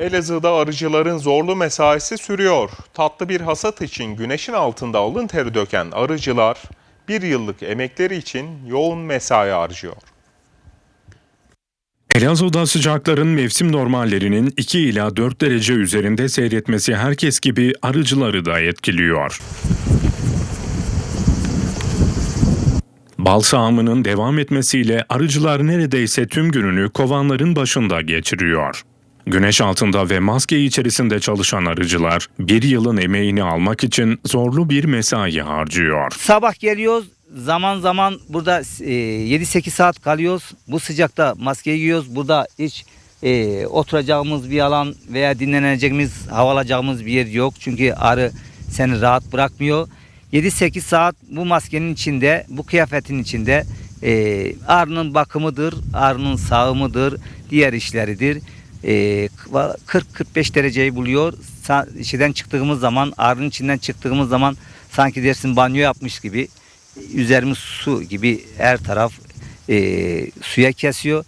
Elazığ'da arıcıların zorlu mesaisi sürüyor. Tatlı bir hasat için güneşin altında alın teri döken arıcılar bir yıllık emekleri için yoğun mesai harcıyor. Elazığ'da sıcakların mevsim normallerinin 2 ila 4 derece üzerinde seyretmesi herkes gibi arıcıları da etkiliyor. Bal sağımının devam etmesiyle arıcılar neredeyse tüm gününü kovanların başında geçiriyor. Güneş altında ve maske içerisinde çalışan arıcılar bir yılın emeğini almak için zorlu bir mesai harcıyor. Sabah geliyoruz. Zaman zaman burada e, 7-8 saat kalıyoruz. Bu sıcakta maske giyiyoruz. Burada hiç e, oturacağımız bir alan veya dinleneceğimiz, hava alacağımız bir yer yok. Çünkü arı seni rahat bırakmıyor. 7-8 saat bu maskenin içinde, bu kıyafetin içinde e, arının bakımıdır, arının sağımıdır, diğer işleridir. E, 40-45 dereceyi buluyor. İçinden çıktığımız zaman, arının içinden çıktığımız zaman sanki dersin banyo yapmış gibi üzerimiz su gibi her taraf e, suya kesiyor.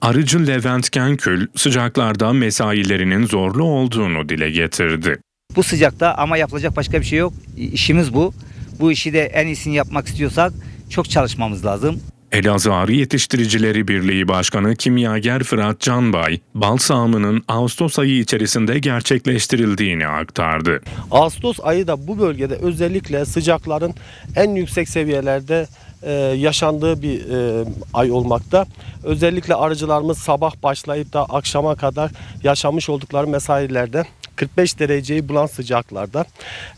Arıcı Levent Kenkül sıcaklarda mesailerinin zorlu olduğunu dile getirdi. Bu sıcakta ama yapılacak başka bir şey yok. İşimiz bu. Bu işi de en iyisini yapmak istiyorsak çok çalışmamız lazım. Elazığ Arı Yetiştiricileri Birliği Başkanı Kimyager Fırat Canbay, bal sağımının Ağustos ayı içerisinde gerçekleştirildiğini aktardı. Ağustos ayı da bu bölgede özellikle sıcakların en yüksek seviyelerde e, yaşandığı bir e, ay olmakta. Özellikle arıcılarımız sabah başlayıp da akşama kadar yaşamış oldukları mesailerde 45 dereceyi bulan sıcaklarda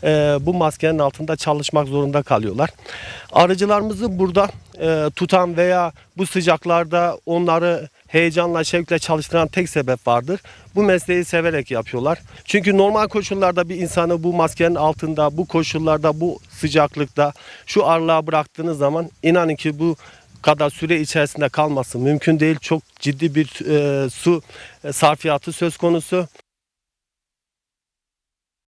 e, bu maskenin altında çalışmak zorunda kalıyorlar. Arıcılarımızı burada e, tutan veya bu sıcaklarda onları heyecanla, şevkle çalıştıran tek sebep vardır. Bu mesleği severek yapıyorlar. Çünkü normal koşullarda bir insanı bu maskenin altında, bu koşullarda, bu sıcaklıkta, şu arlığa bıraktığınız zaman inanın ki bu kadar süre içerisinde kalması mümkün değil. Çok ciddi bir e, su e, sarfiyatı söz konusu.